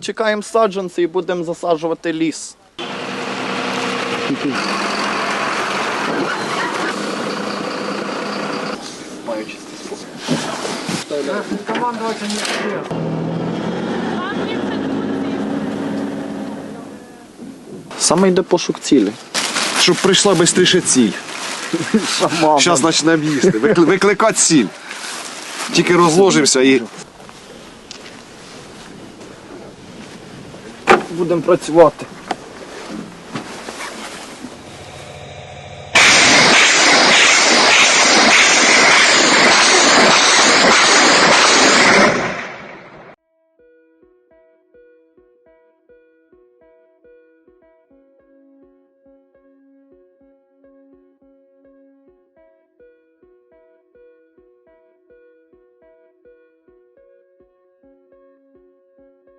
Чекаємо саджанці і будемо засаджувати ліс. Маю чистий спокій. Командувати не. Саме йде пошук цілі. Щоб прийшла швидше ціль. Зараз почнемо їсти. Викликати ціль. Тільки розложимося і. Будемо працювати.